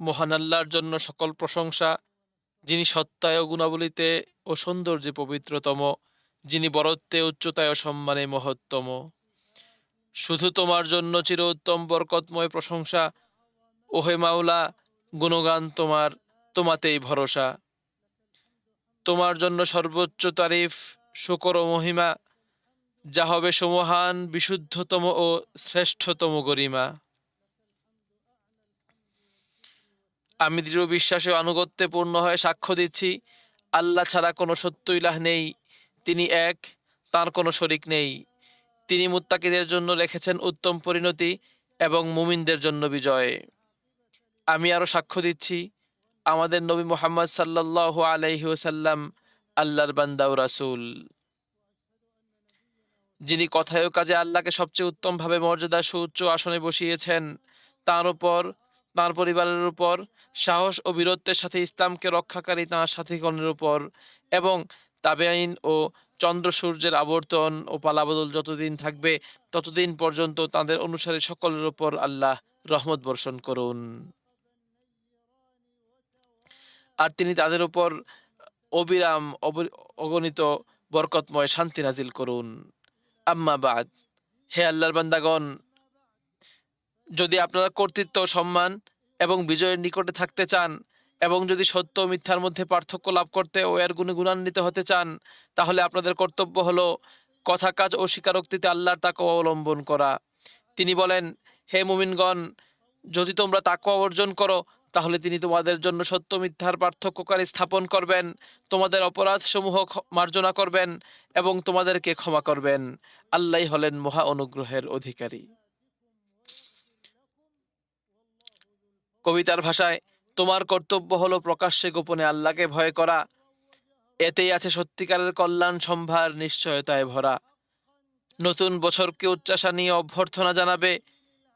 মহান আল্লাহর জন্য সকল প্রশংসা, যিনি সত্তায় ও গুণাবলিতে ও সৌন্দর্যে পবিত্রতম, যিনি বরত্বে, উচ্চতায় ও সম্মানে মহত্তম। শুধু তোমার জন্য চির উত্তম বরকতময় প্রশংসা, ওহে মাওলা, গুণগান তোমার, তোমাতেই ভরসা। তোমার জন্য সর্বোচ্চ তারিফ, শুকর ও মহিমা, যা হবে সমহান, বিশুদ্ধতম ও শ্রেষ্ঠতম গরিমা। আমি দৃঢ় বিশ্বাসে আনুগত্যে পূর্ণ হয়ে সাক্ষ্য দিচ্ছি, আল্লাহ ছাড়া কোনো সত্য ইলাহ নেই, তিনি এক, তার কোনো শরিক নেই। তিনি মুত্তাকিদের জন্য রেখেছেন উত্তম পরিণতি এবং মুমিনদের জন্য বিজয়। আমি আরও সাক্ষ্য দিচ্ছি, আমাদের নবী মোহাম্মদ সাল্লাহ আলাইহি ওসাল্লাম আল্লাহর বান্দা ও রাসূল। যিনি কথায় কাজে আল্লাহকে সবচেয়ে উত্তমভাবে মর্যাদা সুউচ্চ আসনে বসিয়েছেন, তার উপর, তাঁর পরিবারের উপর সাহস ও বীরত্বের সাথে ইসলামকে রক্ষাকারী তাঁর সাথীগণের উপর এবং তাবেআইন ও চন্দ্র সূর্যের আবর্তন ও পালাবদল যতদিন থাকবে, ততদিন পর্যন্ত তাদের অনুসারী সকলের উপর আল্লাহ রহমত বর্ষণ করুন। আর তিনি তাদের উপর অবিরাম অবি- অগণিত বরকতময় শান্তি নাজিল করুন। আম্মাবাদ হে আল্লাহর বান্দাগণ, যদি আপনারা কর্তৃত্ব সম্মান এবং বিজয়ের নিকটে থাকতে চান এবং যদি সত্য ও মিথ্যার মধ্যে পার্থক্য লাভ করতে ও এর গুণে গুণান্বিত হতে চান, তাহলে আপনাদের কর্তব্য হলো কথা কাজ ও স্বীকারোক্তিতে আল্লাহর তাকে অবলম্বন করা। তিনি বলেন, হে মুমিনগণ, যদি তোমরা তাকওয়া অর্জন করো, তাহলে তিনি তোমাদের জন্য সত্য মিথ্যার পার্থক্যকারী স্থাপন করবেন, তোমাদের অপরাধ সমূহ মার্জনা করবেন এবং তোমাদেরকে ক্ষমা করবেন। আল্লাহ হলেন মহা অনুগ্রহের অধিকারী। কবিতার ভাষায়, তোমার কর্তব্য হলো প্রকাশ্যে গোপনে আল্লাহকে ভয় করা। এতেই আছে সত্যিকারের কল্যাণ সম্ভার নিশ্চয়তায় ভরা। নতুন বছরকে উচ্চাসা নিয়ে অভ্যর্থনা জানাবে।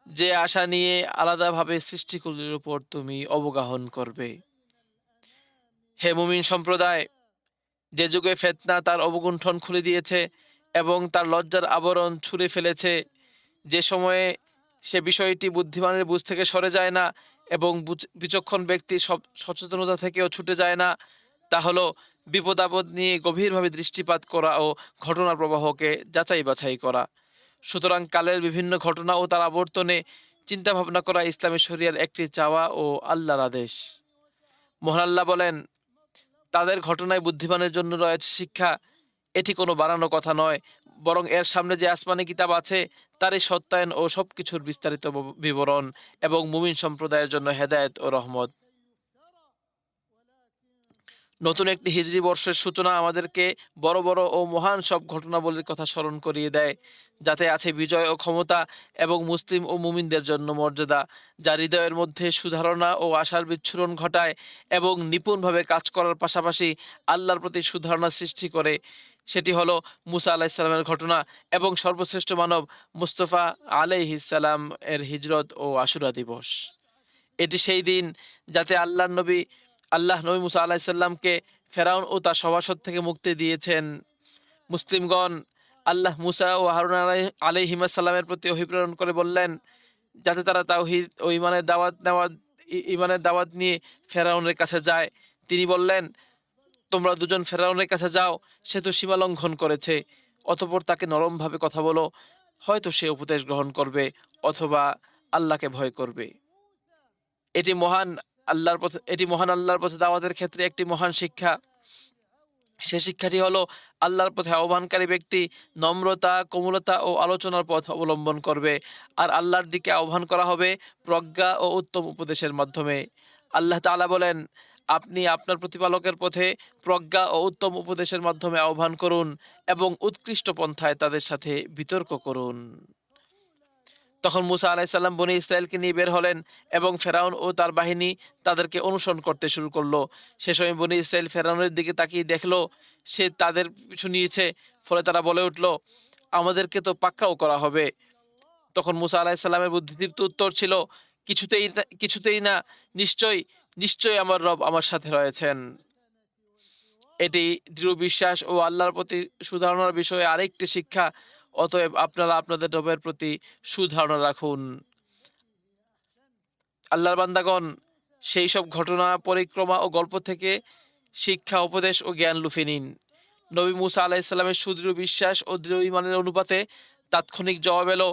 যে আশা নিয়ে আলাদাভাবে সৃষ্টিকুলের উপর তুমি অবগাহন করবে। হে মুমিন সম্প্রদায়, যে যুগে ফেতনা তার অবগুণ্ঠন খুলে দিয়েছে এবং তার লজ্জার আবরণ ছুঁড়ে ফেলেছে, যে সময়ে সে বিষয়টি বুদ্ধিমানের বুঝ থেকে সরে যায় না এবং বিচক্ষণ ব্যক্তি সব সচেতনতা থেকেও ছুটে যায় না, তা হলো বিপদ আপদ নিয়ে গভীরভাবে দৃষ্টিপাত করা ও ঘটনা প্রবাহকে যাচাই বাছাই করা। সুতরাং কালের বিভিন্ন ঘটনা ও তার আবর্তনে চিন্তা ভাবনা করা ইসলামী শরিয়ার একটি চাওয়া ও আল্লাহর আদেশ। মোহন আল্লাহ বলেন, তাদের ঘটনায় বুদ্ধিমানের জন্য রয়েছে শিক্ষা, এটি কোনো বানানো কথা নয় বরং এর সামনে যে আসমানি কিতাব আছে, তারই সত্যায়ন ও সবকিছুর বিস্তারিত বিবরণ এবং মুমিন সম্প্রদায়ের জন্য হেদায়েত ও রহমত। নতুন একটি হিজরি বর্ষের সূচনা আমাদেরকে বড় বড় ও মহান সব ঘটনাবলীর কথা স্মরণ করিয়ে দেয়, যাতে আছে বিজয় ও ক্ষমতা এবং মুসলিম ও মুমিনদের জন্য মর্যাদা, যা হৃদয়ের মধ্যে সুধারণা ও আশার বিচ্ছুরণ ঘটায় এবং নিপুণভাবে কাজ করার পাশাপাশি আল্লাহর প্রতি সুধারণা সৃষ্টি করে। সেটি হলো মুসা আলাহিসাল্লামের ঘটনা এবং সর্বশ্রেষ্ঠ মানব মুস্তফা আলাইহিসাল্লাম এর হিজরত ও আশুরা দিবস। এটি সেই দিন যাতে আল্লাহ নবী আল্লাহ নবী মুসা আলাহিসাল্লামকে ফেরাউন ও তার সভাসদ থেকে মুক্তি দিয়েছেন। মুসলিমগণ আল্লাহ মুসা ও হারুন আলাই আলাইহিমাসাল্লামের প্রতি অভিপ্রেরণ করে বললেন, যাতে তারা তাওহিদ ও ইমানের দাওয়াত নেওয়া ইমানের দাওয়াত নিয়ে ফেরাউনের কাছে যায়। তিনি বললেন তোমরা দুজন ফেরাউনের কাছে যাও, সে তো সীমা লঙ্ঘন করেছে। অতপর তাকে নরমভাবে কথা বলো, হয়তো সে উপদেশ গ্রহণ করবে অথবা আল্লাহকে ভয় করবে। এটি মহান আল্লাহর পথে, এটি মহান আল্লাহর পথে দাওয়াতের ক্ষেত্রে একটি মহান শিক্ষা। সে শিক্ষাটি হলো আল্লাহর পথে আহ্বানকারী ব্যক্তি নম্রতা, কোমলতা ও আলোচনার পথ অবলম্বন করবে। আর আল্লাহর দিকে আহ্বান করা হবে প্রজ্ঞা ও উত্তম উপদেশের মাধ্যমে। আল্লাহ তাআলা বলেন আপনি আপনার প্রতিপালকের পথে প্রজ্ঞা ও উত্তম উপদেশের মাধ্যমে আহ্বান করুন এবং উৎকৃষ্ট পন্থায় তাদের সাথে বিতর্ক করুন। তখন মুসা আলাইসাল্লাম বনি ইসরায়েলকে নিয়ে বের হলেন এবং ফেরাউন ও তার বাহিনী তাদেরকে অনুসরণ করতে শুরু করল। সে সময় বনি ইসরায়েল ফেরাউনের দিকে তাকিয়ে দেখল, সে তাদের পিছু নিয়েছে, ফলে তারা বলে উঠল, আমাদেরকে তো পাক্কাও করা হবে। তখন মুসা আলাহিসাল্লামের বুদ্ধিদীপ্ত উত্তর ছিল, কিছুতেই কিছুতেই না, নিশ্চয়ই নিশ্চয়ই আমার রব আমার সাথে রয়েছেন। এটি দৃঢ় বিশ্বাস ও আল্লাহর প্রতি সুধারণার বিষয়ে আরেকটি শিক্ষা, অতএব আপনারা আপনাদের রবের প্রতি সুধারণা রাখুন। আল্লাহর বান্দাগণ, সেই সব ঘটনা, পরিক্রমা ও গল্প থেকে শিক্ষা, উপদেশ ও জ্ঞান লুফে নিন। নবী মুসা আলাহিসাল্লামের সুদৃঢ় বিশ্বাস ও দৃঢ় ইমানের অনুপাতে তাৎক্ষণিক জবাব এলো।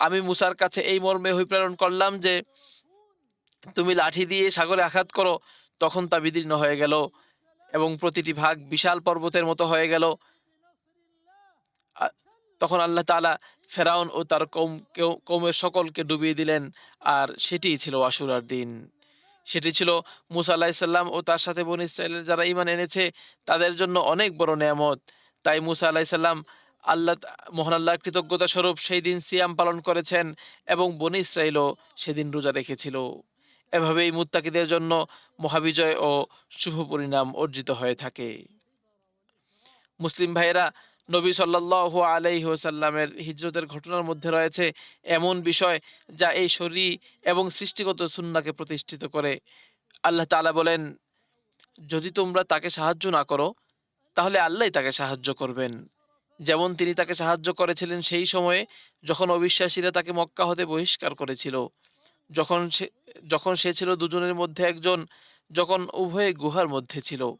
আমি মুসার কাছে এই মর্মে হই প্রেরণ করলাম যে তুমি লাঠি দিয়ে সাগরে আঘাত করো, তখন তা বিদীর্ণ হয়ে গেল এবং প্রতিটি ভাগ বিশাল পর্বতের মতো হয়ে গেল। তখন আল্লাহ তালা ফেরাউন ও তার কৌম কৌমের সকলকে ডুবিয়ে দিলেন, আর সেটিই ছিল আশুরার দিন। সেটি ছিল মুসা আলাহিসাল্লাম ও তার সাথে বন যারা ইমান এনেছে, তাদের জন্য অনেক বড় নেয়ামত। তাই মুসা আলাহিসাল্লাম আল্লাহ মহান আল্লাহর কৃতজ্ঞতা স্বরূপ সেই দিন সিয়াম পালন করেছেন এবং বনি ইসরায়েলও সেদিন রোজা রেখেছিল। এভাবেই মুত্তাকিদের জন্য মহাবিজয় ও শুভ পরিণাম অর্জিত হয়ে থাকে। মুসলিম ভাইয়েরা, নবী সাল্লাহ আলাইহি ওসাল্লামের হিজরতের ঘটনার মধ্যে রয়েছে এমন বিষয় যা এই শরী এবং সৃষ্টিগত সুন্নাকে প্রতিষ্ঠিত করে। আল্লাহ তাআলা বলেন, যদি তোমরা তাকে সাহায্য না করো, তাহলে আল্লাহ তাকে সাহায্য করবেন। যেমন তিনি তাকে সাহায্য করেছিলেন সেই সময়ে যখন অবিশ্বাসীরা তাকে মক্কা হতে বহিষ্কার করেছিল। যখন সে যখন সে ছিল দুজনের মধ্যে একজন, যখন উভয়ে গুহার মধ্যে ছিল।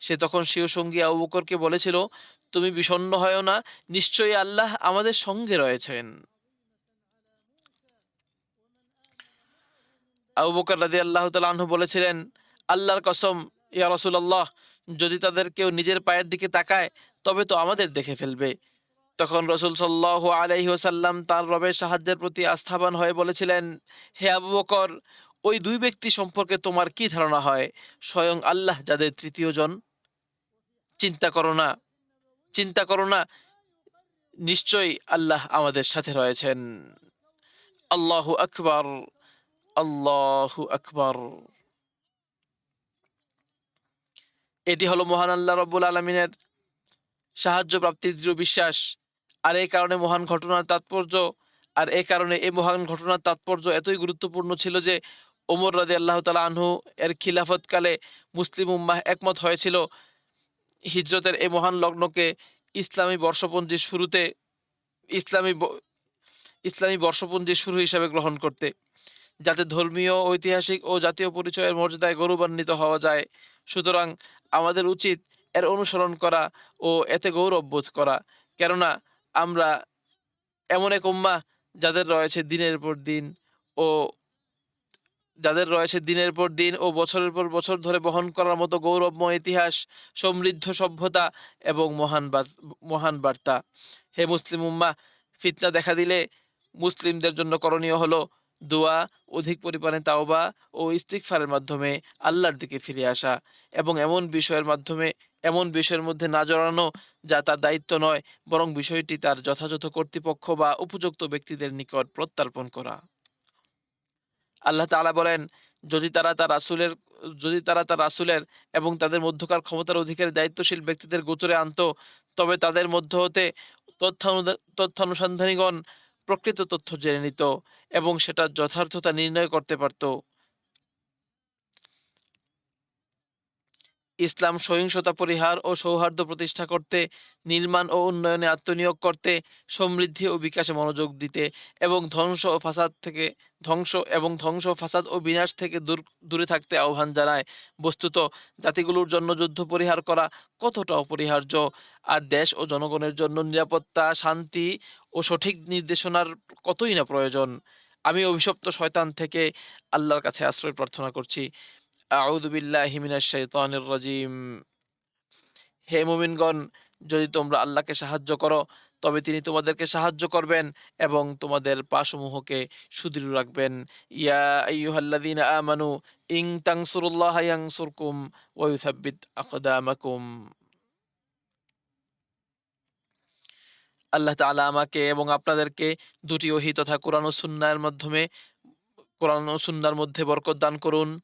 সে তখন স্বীয় সঙ্গী আবু বলেছিল, তুমি বিষণ্ণ হয় না, নিশ্চয়ই আল্লাহ আমাদের সঙ্গে রয়েছেন। আবু বকর রাদি আল্লাহ আনহু বলেছিলেন, আল্লাহর কসম, ইয়া রসুল্লাহ যদি তাদের কেউ নিজের পায়ের দিকে তাকায়, তবে তো আমাদের দেখে ফেলবে। তখন রসুল সাল্লাহ আলাইহি ওসাল্লাম তার রবের সাহায্যের প্রতি আস্থাবান হয়ে বলেছিলেন, হে আবু বকর, ওই দুই ব্যক্তি সম্পর্কে তোমার কি ধারণা হয়? স্বয়ং আল্লাহ যাদের তৃতীয় জন। চিন্তা করো না, চিন্তা করো না, নিশ্চয়ই আল্লাহ আমাদের সাথে রয়েছেন। আল্লাহু আকবর আল্লাহু আকবর। এটি হলো মহান আল্লাহ রব্বুল আলমিনের সাহায্য প্রাপ্তির দৃঢ় বিশ্বাস। আর এই কারণে মহান ঘটনার তাৎপর্য, আর এই কারণে এই মহান ঘটনার তাৎপর্য এতই গুরুত্বপূর্ণ ছিল যে ওমর রাদি আল্লাহ তালা আনহু এর খিলাফতকালে মুসলিম উম্মাহ একমত হয়েছিল। হিজরতের এই মহান লগ্নকে ইসলামী বর্ষপঞ্জির শুরুতে, ইসলামী ইসলামী বর্ষপঞ্জির শুরু হিসাবে গ্রহণ করতে, যাতে ধর্মীয়, ঐতিহাসিক ও জাতীয় পরিচয়ের মর্যাদায় গৌরবান্বিত হওয়া যায়। সুতরাং আমাদের উচিত এর অনুসরণ করা ও এতে গৌরব বোধ করা। কেননা আমরা এমন এক উম্মা যাদের রয়েছে দিনের পর দিন ও যাদের রয়েছে দিনের পর দিন ও বছরের পর বছর ধরে বহন করার মতো গৌরবময় ইতিহাস, সমৃদ্ধ সভ্যতা এবং মহান মহান বার্তা। হে মুসলিম উম্মা, ফিতনা দেখা দিলে মুসলিমদের জন্য করণীয় হলো দোয়া, অধিক পরিমাণে তাওবা ও ইস্তিগফারের মাধ্যমে আল্লাহর দিকে ফিরে আসা এবং এমন বিষয়ের মাধ্যমে এমন বিষয়ের মধ্যে না জড়ানো যা তার দায়িত্ব নয়, বরং বিষয়টি তার যথাযথ কর্তৃপক্ষ বা উপযুক্ত ব্যক্তিদের নিকট প্রত্যর্পণ করা। আল্লাহ তাআলা বলেন, যদি তারা তার রাসূলের, যদি তারা তার রাসূলের এবং তাদের মধ্যকার ক্ষমতার অধিকারী দায়িত্বশীল ব্যক্তিদের গোচরে আনতো, তবে তাদের মধ্য হতে তথ্যানুদা- তথ্যানুসন্ধানীগণ প্রকৃত তথ্য জেনে নিত এবং সেটা যথার্থতা নির্ণয় করতে পারত। ইসলাম সহিংসতা পরিহার ও সৌহার্দ্য প্রতিষ্ঠা করতে, নির্মাণ ও উন্নয়নে আত্মনিয়োগ করতে, সমৃদ্ধি ও বিকাশে মনোযোগ দিতে এবং ধ্বংস ও ফাসাদ থেকে, ধ্বংস এবং ধ্বংস ফাসাদ ও বিনাশ থেকে দূর, দূরে থাকতে আহ্বান জানায়। বস্তুত, জাতিগুলোর জন্য যুদ্ধ পরিহার করা কতটা অপরিহার্য আর দেশ ও জনগণের জন্য নিরাপত্তা, শান্তি ও সঠিক নির্দেশনার কতই না প্রয়োজন? আমি অভিশপ্ত শয়তান থেকে আল্লাহর কাছে আশ্রয় প্রার্থনা করছি। রাজিম। হে মুমিনগণ, যদি তোমরা আল্লাহকে সাহায্য করো, তবে তিনি তোমাদেরকে সাহায্য করবেন এবং তোমাদের পাসমূহকে সুদৃঢ় রাখবেন। ইয়া আইয়ুহাল্লাযীনা আমানু, ইন তানসুরুল্লাহা ইয়ানসুরকুম ওয়া ইউসাব্বিত আকদামাকুম। আল্লাহ তাআলা আমাকে এবং আপনাদেরকে দুটি ওহী তথা কোরআন ও সুন্নাহর মাধ্যমে, কোরআন ও সুন্নাহর মধ্যে বরকত দান করুন।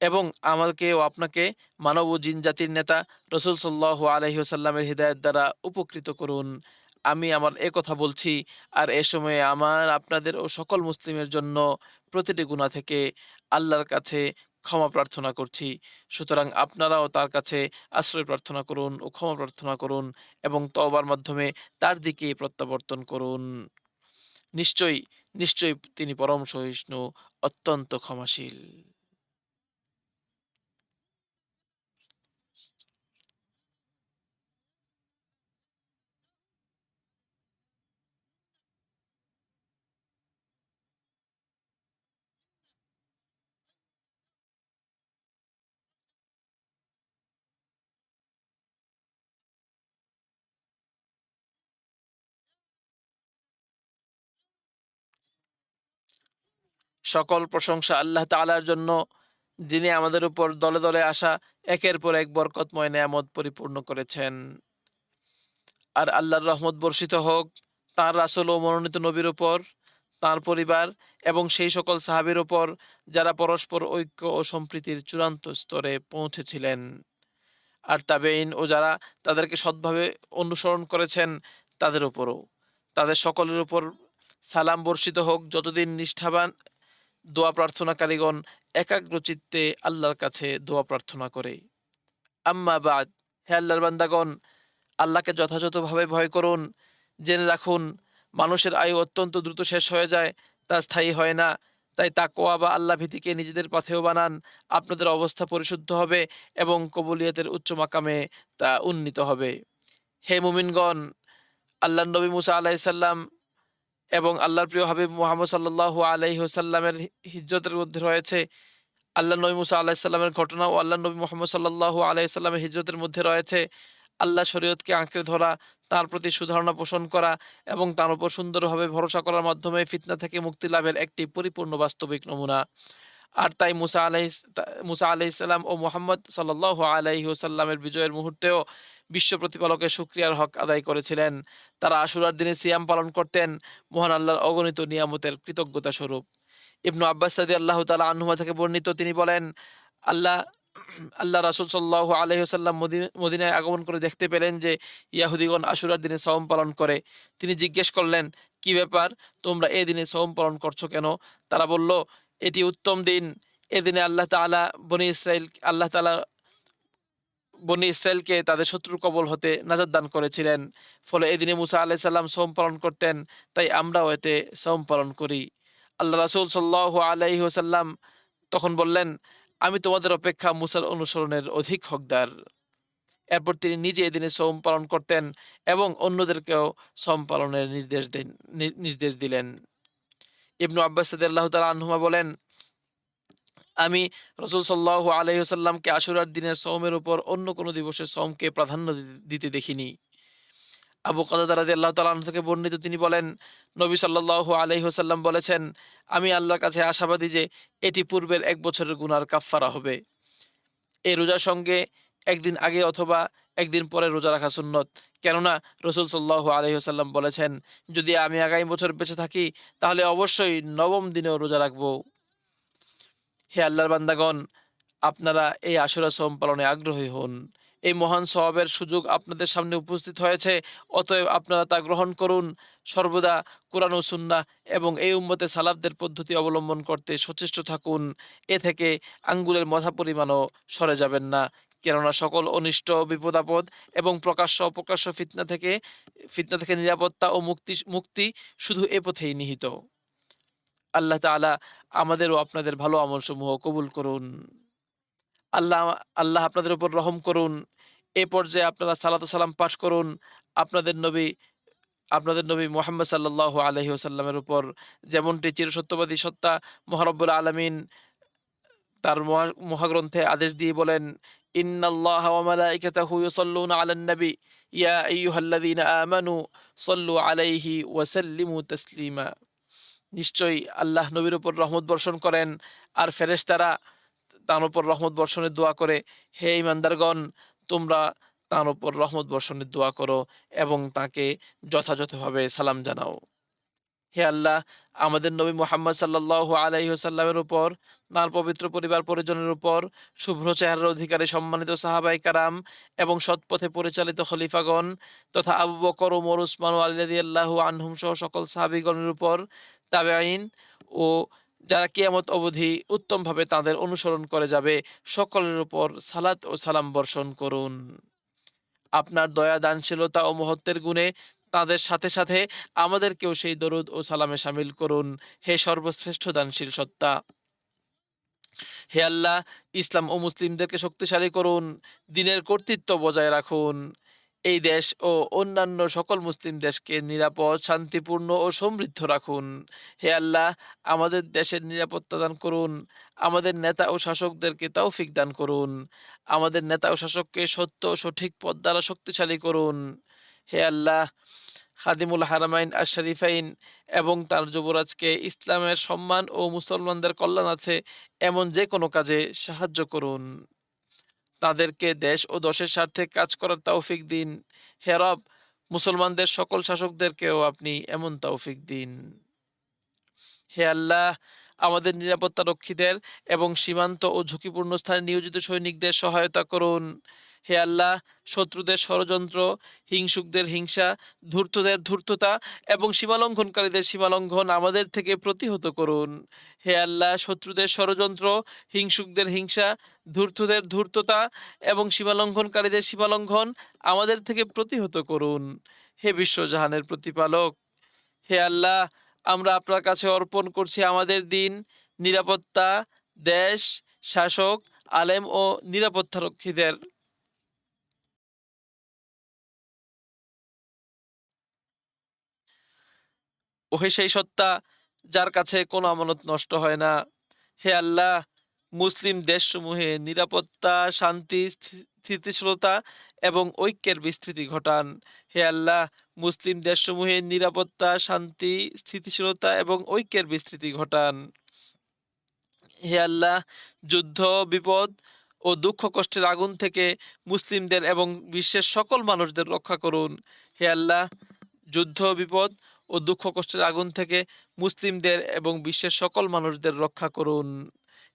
এবং আমাকে ও আপনাকে মানব ও জিন জাতির নেতা রসুল সাল্লাহ আলহি সাল্লামের হৃদায়ত দ্বারা উপকৃত করুন। আমি আমার এ কথা বলছি, আর এ সময়ে আমার, আপনাদের ও সকল মুসলিমের জন্য প্রতিটি গুণা থেকে আল্লাহর কাছে ক্ষমা প্রার্থনা করছি। সুতরাং আপনারাও তার কাছে আশ্রয় প্রার্থনা করুন ও ক্ষমা প্রার্থনা করুন এবং তওবার মাধ্যমে তার দিকে প্রত্যাবর্তন করুন। নিশ্চয়ই নিশ্চয়ই তিনি পরম সহিষ্ণু, অত্যন্ত ক্ষমাশীল। সকল প্রশংসা আল্লাহ তালার জন্য, যিনি আমাদের উপর দলে দলে আসা একের পর এক বরকতময় নেয়ামত পরিপূর্ণ করেছেন। আর আল্লাহর রহমত বর্ষিত হোক, তার রাসূল ও মনোনীত নবীর উপর, তার পরিবার এবং সেই সকল সাহাবীর উপর, যারা পরস্পর ঐক্য ও সম্প্রীতির চূড়ান্ত স্তরে পৌঁছেছিলেন। আর তাবেইন ও যারা তাদেরকে সৎভাবে অনুসরণ করেছেন, তাদের উপরও। তাদের সকলের উপর সালাম বর্ষিত হোক, যতদিন নিষ্ঠাবান দোয়া প্রার্থনাকারীগণ একাগ্র চিত্তে আল্লাহর কাছে দোয়া প্রার্থনা করে। আম্মা বাদ, হে আল্লাহর বান্দাগণ, আল্লাহকে যথাযথভাবে ভয় করুন। জেনে রাখুন, মানুষের আয়ু অত্যন্ত দ্রুত শেষ হয়ে যায়, তা স্থায়ী হয় না। তাই তাকোয়া বা আল্লাহ ভীতিকে নিজেদের পাথেও বানান। আপনাদের অবস্থা পরিশুদ্ধ হবে এবং কবুলিয়াতের উচ্চ মাকামে তা উন্নীত হবে। হে মুমিনগণ আল্লাহ নবী মুসা আলাইসাল্লাম এবং আল্লাহর প্রিয় হাবিব মোহাম্মদ সাল্লাহ আলাইসাল্লামের হিজরতের মধ্যে রয়েছে। আল্লাহ নবী মুসা আলাহিসাল্লামের ঘটনা ও আল্লাহ নবী মোহাম্মদ সাল্লাহ আলাইসাল্লামের হিজরতের মধ্যে রয়েছে। আল্লাহ শরীয়তকে আঁকড়ে ধরা, তার প্রতি সুধারণা পোষণ করা এবং তার উপর সুন্দরভাবে ভরসা করার মাধ্যমে ফিতনা থেকে মুক্তি লাভের একটি পরিপূর্ণ বাস্তবিক নমুনা। আর তাই মুসা আলাই মুসা আলাইসাল্লাম ও মোহাম্মদ সাল্লাহ আলাইহি ওসাল্লামের বিজয়ের মুহূর্তেও বিশ্ব প্রতিপালকের শুক্রিয়ার হক আদায় করেছিলেন। তারা আশুরার দিনে সিয়াম পালন করতেন, মহান আল্লাহর অগণিত নিয়ামতের কৃতজ্ঞতা স্বরূপ। ইবনু আব্বাস সাদি আল্লাহ তালা আনহুমা থেকে বর্ণিত তিনি বলেন, আল্লাহ আল্লাহ রাসুল সাল্লাহ আলহিহাল্লাম মদিনায় আগমন করে দেখতে পেলেন যে ইয়াহুদিগণ আশুরার দিনে সওম পালন করে। তিনি জিজ্ঞেস করলেন, কি ব্যাপার? তোমরা এই দিনে সওম পালন করছ কেন? তারা বলল, এটি উত্তম দিন। এদিনে আল্লাহ তালা বনি ইসরায়েল আল্লাহ তালা বনি ইসরায়েলকে তাদের শত্রুর কবল হতে নাজাদ দান করেছিলেন। ফলে এদিনে মুসা আলাহ সাল্লাম সোম পালন করতেন, তাই আমরাও এতে সোম পালন করি। আল্লাহ রাসুল সাল্লাহ আলাইহি ওসাল্লাম তখন বললেন, আমি তোমাদের অপেক্ষা মুসার অনুসরণের অধিক হকদার। এরপর তিনি নিজে এদিনে সোম পালন করতেন এবং অন্যদেরকেও সোম পালনের নির্দেশ দেন নির্দেশ দিলেন। ইবনু আব্বাস আল্লাহ তালা আনহুমা বলেন আমি রসুল সাল্লাহ আলহিহসাল্লামকে আশুরার দিনের সৌমের উপর অন্য কোনো দিবসের সৌমকে প্রাধান্য দিতে দেখিনি। আবু কাদাদারাদি আল্লাহ তালাহ থেকে বর্ণিত তিনি বলেন, নবী সাল্লাহ আলহিহসাল্লাম বলেছেন, আমি আল্লাহর কাছে আশাবাদী যে এটি পূর্বের এক বছরের গুনার কাফফারা হবে। এই রোজার সঙ্গে একদিন আগে অথবা একদিন পরে রোজা রাখা সুন্নত। কেননা রসুল সাল্লাহ আলহিহসাল্লাম বলেছেন, যদি আমি আগামী বছর বেঁচে থাকি, তাহলে অবশ্যই নবম দিনেও রোজা রাখব। হে আল্লাহর বান্দাগণ, আপনারা এই আশুরা সোম পালনে আগ্রহী হন। এই মহান স্বভাবের সুযোগ আপনাদের সামনে উপস্থিত হয়েছে, অতএব আপনারা তা গ্রহণ করুন। সর্বদা কোরআন ও সুন্না এবং এই উম্মতে সালাফদের পদ্ধতি অবলম্বন করতে সচেষ্ট থাকুন। এ থেকে আঙ্গুলের মধা পরিমাণও সরে যাবেন না। কেননা সকল অনিষ্ট বিপদাপদ এবং প্রকাশ্য অপ্রকাশ্য ফিতনা থেকে ফিতনা থেকে নিরাপত্তা ও মুক্তি মুক্তি শুধু এ পথেই নিহিত। আল্লাহ তালা আমাদের ও আপনাদের ভালো আমল সমূহ কবুল করুন। আল্লাহ আল্লাহ আপনাদের উপর রহম করুন। এ পর্যায়ে আপনারা সালাত সালাম পাঠ করুন। আপনাদের নবী আপনাদের নবী মোহাম্মদ সাল্লাহ আলহি ওসাল্লামের উপর যেমনটি চিরসত্যবাদী সত্তা মহারব্বুল আলমিন তার মহা, মহাগ্রন্থে আদেশ দিয়ে বলেন, ইন্নাল্লাহ ওয়া ইউসাল্লুনা আলান নবী। ইয়া আইয়ুহাল্লাযীনা আমানু সাল্লু আলাইহি ওয়া সাল্লিমু তাসলিমা। নিশ্চয়ই আল্লাহ নবীর উপর রহমত বর্ষণ করেন আর ফেরেশতারা তার উপর রহমত বর্ষণের দোয়া করে, হে ইমানদারগণ তোমরা তার উপর রহমত বর্ষণের দোয়া করো এবং তাকে যথাযথভাবে সালাম জানাও। হে আল্লাহ, আমাদের নবী মোহাম্মদ সাল্লাহ আলাইসাল্লামের উপর তাঁর পবিত্র পরিবার পরিজনের উপর, শুভ্র চেহারার অধিকারী সম্মানিত সাহাবাই কারাম এবং সৎপথে পরিচালিত খলিফাগণ তথা আবু বকর ওমর উসমান, আলী আল্লাহ আনহুম সহ সকল সাহাবিগণের উপর তাবে আইন ও যারা কিয়ামত অবধি উত্তমভাবে তাদের অনুসরণ করে যাবে, সকলের উপর সালাত ও সালাম বর্ষণ করুন। আপনার দয়া দানশীলতা ও মহত্বের গুণে তাদের সাথে সাথে আমাদেরকেও সেই দরুদ ও সালামে সামিল করুন। হে সর্বশ্রেষ্ঠ দানশীল সত্তা। হে আল্লাহ, ইসলাম ও মুসলিমদেরকে শক্তিশালী করুন, দিনের কর্তৃত্ব বজায় রাখুন। এই দেশ ও অন্যান্য সকল মুসলিম দেশকে নিরাপদ, শান্তিপূর্ণ ও সমৃদ্ধ রাখুন। হে আল্লাহ, আমাদের দেশের নিরাপত্তা দান করুন। আমাদের নেতা ও শাসকদেরকে তৌফিক দান করুন। আমাদের নেতা ও শাসককে সত্য ও সঠিক পথ দ্বারা শক্তিশালী করুন। হে আল্লাহ, খাদিমুল হারামাইন আর শরীফাইন এবং তার যুবরাজকে ইসলামের সম্মান ও মুসলমানদের কল্যাণ আছে, এমন যে কোনো কাজে সাহায্য করুন। তাদেরকে দেশ ও দশের স্বার্থে কাজ করার তৌফিক দিন। হেরব মুসলমানদের সকল শাসকদেরকেও আপনি এমন তৌফিক দিন। হে আল্লাহ, আমাদের নিরাপত্তা রক্ষীদের এবং সীমান্ত ও ঝুঁকিপূর্ণ স্থানে নিয়োজিত সৈনিকদের সহায়তা করুন। হে আল্লাহ, শত্রুদের ষড়যন্ত্র, হিংসুকদের হিংসা, ধূর্তদের ধূর্ততা এবং সীমালঙ্ঘনকারীদের সীমালঙ্ঘন আমাদের থেকে প্রতিহত করুন। হে আল্লাহ, শত্রুদের ষড়যন্ত্র, হিংসুকদের হিংসা, ধূর্তদের ধূর্ততা এবং সীমালঙ্ঘনকারীদের সীমালঙ্ঘন আমাদের থেকে প্রতিহত করুন। হে বিশ্বজাহানের প্রতিপালক, হে আল্লাহ, আমরা আপনার কাছে অর্পণ করছি আমাদের দিন, নিরাপত্তা, দেশ, শাসক, আলেম ও নিরাপত্তারক্ষীদের। ওহে সেই সত্তা, যার কাছে কোনো আমানত নষ্ট হয় না। হে আল্লাহ, মুসলিম দেশসমূহে নিরাপত্তা, শান্তি স্থিতিশীলতা এবং ঐক্যের বিস্তৃতি ঘটান। হে আল্লাহ, মুসলিম দেশসমূহে নিরাপত্তা, শান্তি, স্থিতিশীলতা এবং ঐক্যের বিস্তৃতি ঘটান। হে আল্লাহ, যুদ্ধ, বিপদ ও দুঃখ কষ্টের আগুন থেকে মুসলিমদের এবং বিশ্বের সকল মানুষদের রক্ষা করুন। হে আল্লাহ, যুদ্ধ, বিপদ ও দুঃখ কষ্টের আগুন থেকে মুসলিমদের এবং বিশ্বের সকল মানুষদের রক্ষা করুন।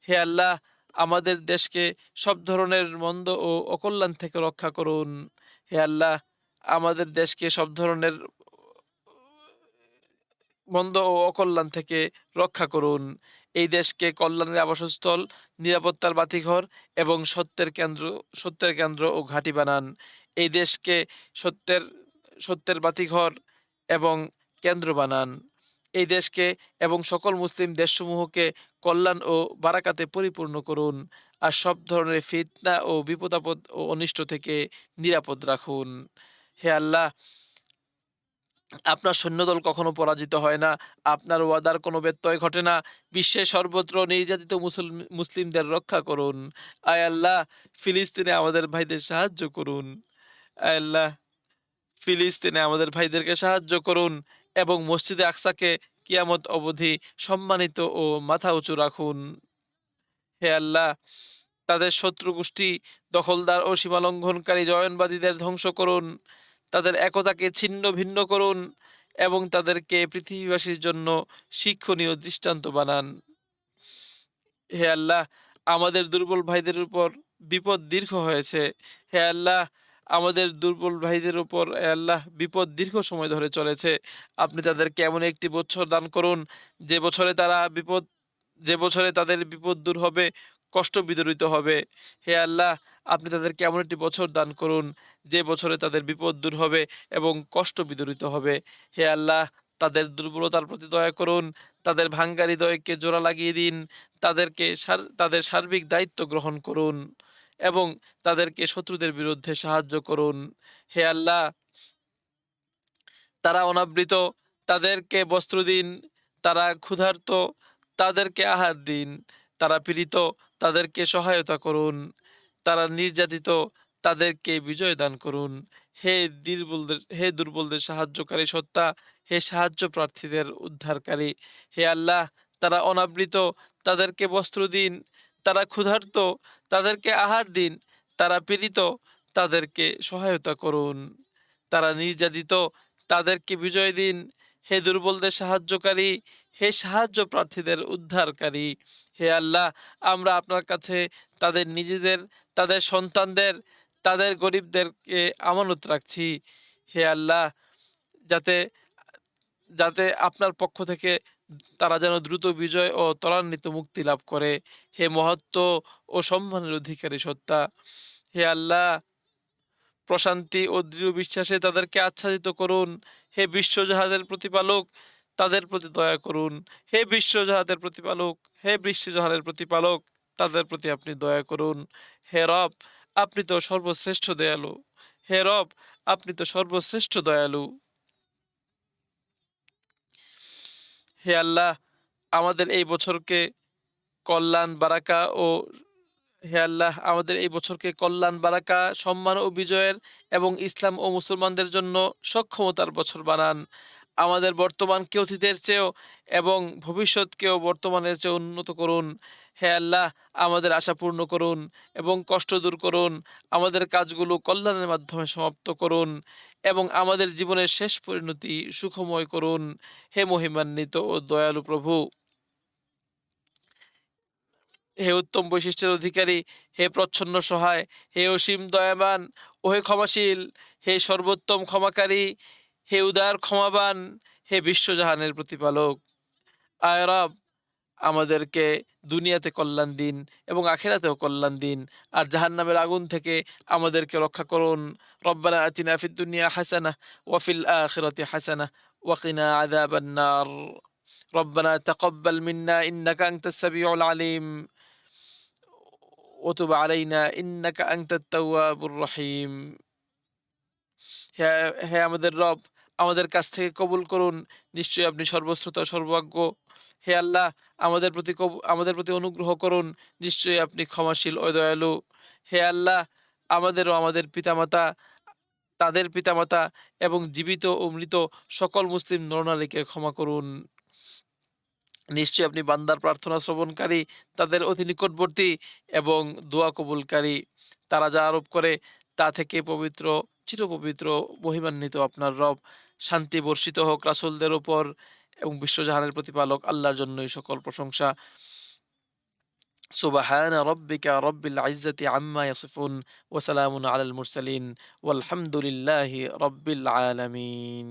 হে আল্লাহ, আমাদের দেশকে সব ধরনের মন্দ ও অকল্যাণ থেকে রক্ষা করুন। হে আল্লাহ, আমাদের দেশকে সব ধরনের মন্দ ও অকল্যাণ থেকে রক্ষা করুন। এই দেশকে কল্যাণের আবাসস্থল, নিরাপত্তার বাতিঘর এবং সত্যের কেন্দ্র সত্যের কেন্দ্র ও ঘাঁটি বানান। এই দেশকে সত্যের সত্যের বাতিঘর এবং কেন্দ্র বানান। এই দেশকে এবং সকল মুসলিম দেশসমূহকে কল্যাণ ও বারাকাতে পরিপূর্ণ করুন। আর সব ধরনের ফিতনা ও বিপদাপদ ও অনিষ্ট থেকে নিরাপদ রাখুন। হে আল্লাহ, আপনার সৈন্যদল কখনো পরাজিত হয় না। আপনার ওয়াদার কোনো ব্যত্যয় ঘটে না। বিশ্বের সর্বত্র নির্যাতিত মুসল- মুসলিমদের রক্ষা করুন। আয় আল্লাহ, ফিলিস্তিনে আমাদের ভাইদের সাহায্য করুন। আয় আল্লাহ, ফিলিস্তিনে আমাদের ভাইদেরকে সাহায্য করুন। এবং মসজিদে আকসাকে কিয়ামত অবধি সম্মানিত ও মাথা উঁচু রাখুন। হে আল্লাহ, তাদের শত্রু গোষ্ঠী, দখলদার ও সীমালঙ্ঘনকারী জয়নবাদীদের ধ্বংস করুন। তাদের একতাকে ছিন্ন ভিন্ন করুন এবং তাদেরকে পৃথিবীবাসীর জন্য শিক্ষণীয় দৃষ্টান্ত বানান। হে আল্লাহ, আমাদের দুর্বল ভাইদের উপর বিপদ দীর্ঘ হয়েছে। হে আল্লাহ আমাদের দুর্বল ভাইদের উপর আল্লাহ বিপদ দীর্ঘ সময় ধরে চলেছে। আপনি তাদেরকে এমন একটি বছর দান করুন। যে বছরে তারা বিপদ, যে বছরে তাদের বিপদ দূর হবে, কষ্ট বিদরিত হবে। হে আল্লাহ, আপনি তাদেরকে এমন একটি বছর দান করুন। যে বছরে তাদের বিপদ দূর হবে এবং কষ্ট বিদরিত হবে। হে আল্লাহ, তাদের দুর্বলতার প্রতি দয়া করুন। তাদের ভাঙ্গারি দয়কে জোড়া লাগিয়ে দিন। তাদেরকে তাদের সার্বিক দায়িত্ব গ্রহণ করুন। এবং তাদেরকে শত্রুদের বিরুদ্ধে সাহায্য করুন। হে আল্লাহ, তারা অনাবৃত, তাদেরকে বস্ত্র দিন, তারা ক্ষুধার্ত, তাদেরকে আহার দিন, তারা পীড়িত, তাদেরকে সহায়তা করুন। তারা নির্যাতিত, তাদেরকে বিজয় দান করুন। হে দুর্বলদের হে দুর্বলদের সাহায্যকারী সত্তা, হে সাহায্য প্রার্থীদের উদ্ধারকারী, হে আল্লাহ, তারা অনাবৃত, তাদেরকে বস্ত্র দিন, তারা ক্ষুধার্ত তাদেরকে আহার দিন, তারা পীড়িত, তাদেরকে সহায়তা করুন। তারা নির্যাতিত, তাদেরকে বিজয় দিন। হে দুর্বলদের সাহায্যকারী, হে সাহায্য প্রার্থীদের উদ্ধারকারী। হে আল্লাহ, আমরা আপনার কাছে তাদের নিজেদের, তাদের সন্তানদের, তাদের গরিবদেরকে আমানত রাখছি। হে আল্লাহ, যাতে যাতে আপনার পক্ষ থেকে তারা যেন দ্রুত বিজয় ও ত্বরান্বিত মুক্তি লাভ করে। হে মহত্ব ও সম্মানের অধিকারী সত্তা, হে আল্লাহ, প্রশান্তি ও দৃঢ় বিশ্বাসে তাদেরকে আচ্ছাদিত করুন। হে বিশ্বজাহাদের প্রতিপালক, তাদের প্রতি দয়া করুন। হে বিশ্বজাহাদের প্রতিপালক, হে বিশ্বজাহানের প্রতিপালক, তাদের প্রতি আপনি দয়া করুন। হে রব, আপনি তো সর্বশ্রেষ্ঠ দয়ালু। হে রব, আপনি তো সর্বশ্রেষ্ঠ দয়ালু। হে আল্লাহ, আমাদের এই বছরকে কল্যাণ, বারাকা ও হে আল্লাহ, আমাদের এই বছরকে কল্যাণ, বারাকা, সম্মান ও বিজয়ের এবং ইসলাম ও মুসলমানদের জন্য সক্ষমতার বছর বানান। আমাদের বর্তমানকে অতীতের চেয়েও এবং ভবিষ্যৎকেও বর্তমানের চেয়ে উন্নত করুন। হে আল্লাহ, আমাদের আশা পূর্ণ করুন এবং কষ্ট দূর করুন। আমাদের কাজগুলো কল্যাণের মাধ্যমে সমাপ্ত করুন এবং আমাদের জীবনের শেষ পরিণতি সুখময় করুন। হে মহিমান্বিত ও দয়ালু প্রভু। হে উত্তম বৈশিষ্ট্যের অধিকারী, হে প্রচ্ছন্ন সহায়, হে অসীম দয়াবান, ও হে ক্ষমাশীল, হে সর্বোত্তম ক্ষমাকারী, হে উদার ক্ষমাবান, হে বিশ্বজাহানের প্রতিপালক। আয় রব আমাদেরকে দুনিয়াতে কল্যাণ দিন এবং আখেরাতেও কল্যাণ দিন আর জাহান্নামের আগুন থেকে আমাদেরকে রক্ষা করুন রব্বানা আতিনা ফিদ দুনিয়া হাসানা ওয়াফিল আখিরাতি হাসানা ওয়াকিনা আযাবান নার ربنا تقبل منا إنك أنت السميع العليم وتب علينا إنك أنت التواب الرحيم হে হে আমাদের রব আমাদের কাছ থেকে কবুল করুন নিশ্চয়ই আপনি সর্বশ্রোতা সর্বজ্ঞ হে আল্লাহ, আমাদের প্রতি আমাদের প্রতি অনুগ্রহ করুন। নিশ্চয়ই আপনি ক্ষমাশীল ও দয়ালু। হে আল্লাহ, আমাদেরও আমাদের পিতামাতা, তাদের পিতামাতা এবং জীবিত ও মৃত সকল মুসলিম নরনারীকে ক্ষমা করুন। নিশ্চয়ই আপনি বান্দার প্রার্থনা শ্রবণকারী, তাদের অতি নিকটবর্তী এবং দোয়া কবুলকারী। তারা যা আরোপ করে, তা থেকে পবিত্র, চিরপবিত্র, মহিমান্বিত আপনার রব। শান্তি বর্ষিত হোক রাসূলদের উপর। এবং বিশ্বজাহানের প্রতিপালক আল্লাহর জন্যই সকল প্রশংসা। সুবাহান রব্বিকা রব্বিল ইজ্জাতি আম্মা ইয়াসিফুন ওয়া সালামুন আলাল মুরসালিন। ওয়ালহামদুলিল্লাহি রব্বিল আলামিন।